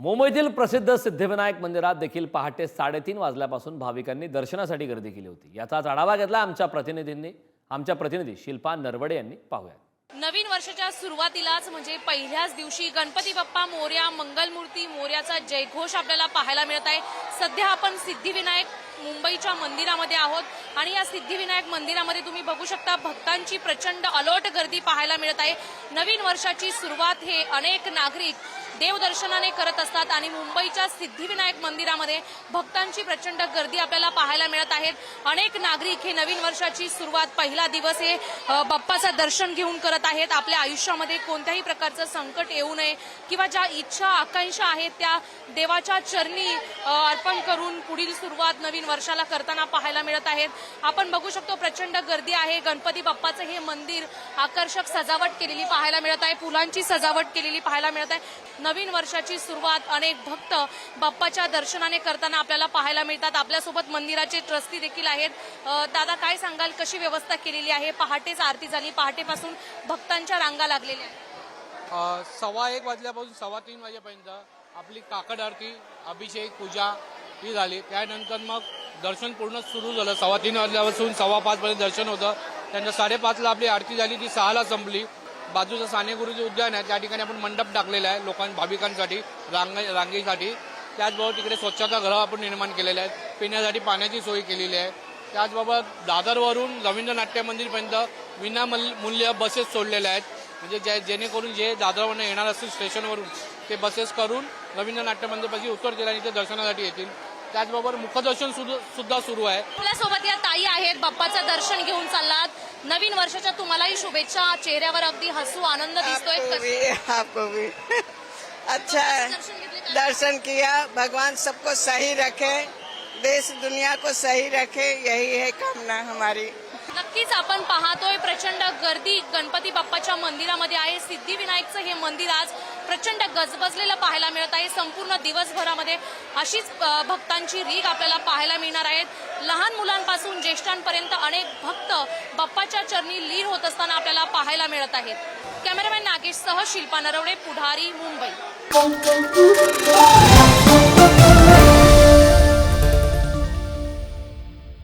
मुंबईतील प्रसिद्ध सिद्धिविनायक मंदिरात देखील पहाटे साडेतीन वाजल्यापासून भाविकांनी दर्शनासाठी गर्दी केली होती. याचाच आढावा घेतला आमच्या प्रतिनिधींनी आमच्या प्रतिनिधी शिल्पा नरवडे यांनी. पाहूया नवीन वर्षाच्या सुरुवातीलाच म्हणजे पहिल्याच दिवशी गणपती बाप्पा मोर्या मंगलमूर्ती मोर्याचा जयघोष आपल्याला पाहायला मिळत आहे. सध्या आपण सिद्धिविनायक मुंबईच्या मंदिरामध्ये आहोत आणि या सिद्धिविनायक मंदिरामध्ये तुम्ही बघू शकता भक्तांची प्रचंड अलर्ट गर्दी पाहायला मिळत आहे. नवीन वर्षाची सुरुवात हे अनेक नागरिक देवदर्शनाने करत असतात आणि मुंबईच्या सिद्धिविनायक मंदिरामध्ये भक्तांची प्रचंड गर्दी आपल्याला पाहायला मिळत आहेत अनेक नागरिक हे नवीन वर्षाची सुरुवात पहिला दिवस हे बाप्पाचं दर्शन घेऊन करत आहेत. आपल्या आयुष्यामध्ये कोणत्याही प्रकारचं संकट येऊ नये किंवा ज्या इच्छा आकांक्षा आहेत त्या देवाच्या चरणी अर्पण करून पुढील सुरुवात नवीन वर्षाला करताना पाहायला मिळत आहेत. आपण बघू शकतो प्रचंड गर्दी आहे. गणपती बाप्पाचं हे मंदिर आकर्षक सजावट केलेली पाहायला मिळत आहे. फुलांची सजावट केलेली पाहायला मिळत आहे. नवीन वर्षाची सुरुवात अनेक भक्त बाप्पाच्या दर्शनाने करताना आपल्याला पाहायला मिळतात. आपल्यासोबत मंदिराचे ट्रस्टी देखील आहेत. दादा काय सांगाल? कशी व्यवस्था केलेली आहे? पहाटेच आरती झाली. पहाटेपासून भक्तांच्या रांगा लागलेल्या आहेत. सव्वा एक वाजल्यापासून सव्वा तीन वाजेपर्यंत आपली काकड आरती अभिषेक पूजा ही झाली. त्यानंतर मग दर्शन पूर्ण सुरू झालं. सव्वा तीन वाजल्यापासून सव्वा पाचपर्यंत दर्शन होतं. त्यानंतर साडेपाचला आपली आरती झाली. ती सहाला संपली. बाजूचं साने गुरुजी उद्यान आहे. त्या ठिकाणी आपण मंडप टाकलेला आहे लोकां भाविकांसाठी रांग रांगेसाठी. त्याचबरोबर तिकडे स्वच्छता घरं आपण निर्माण केलेल्या आहेत. पिण्यासाठी पाण्याची सोय केलेली आहे. त्याचबरोबर दादरवरून रवींद्र नाट्य मंदिरपर्यंत विनामल मूल्य बसेस सोडलेल्या आहेत. म्हणजे जे जेणेकरून जे दादरवरून येणार असतील स्टेशनवरून ते बसेस करून रवींद्र नाट्य मंदिरपाशी उतरतील आणि ते दर्शनासाठी येतील. त्याचबरोबर मुखदर्शन सुद्धा सुद्धा सुरू आहे. आपल्यासोबत या ताई आहेत बाप्पाचं दर्शन घेऊन चाललात. नवीन वर्षाच्या तुम्हालाही शुभेच्छा. चेहऱ्यावर अगदी हसू आनंद दिसतोय. आपको भी अच्छा है? दर्शन किया. भगवान सबको सही रखे. देश दुनिया को सही रखे. यही है कामना हमारी. नक्कीच आपण पाहतोय प्रचंड गर्दी गणपती बाप्पाच्या मंदिरामध्ये आहे. सिद्धिविनायकचं हे मंदिर आज प्रचंड गजबजलेलं पाहायला मिळत आहे. संपूर्ण दिवसभरामध्ये अशीच भक्तांची रीग आपल्याला पाहायला मिळणार आहेत लहान मुलांपासून ज्येष्ठांपर्यंत अनेक भक्त बाप्पाच्या चरणी लीन होत असताना आपल्याला पाहायला मिळत आहेत. कॅमेरामॅन नागेशसह शिल्पा नरवडे पुढारी मुंबई.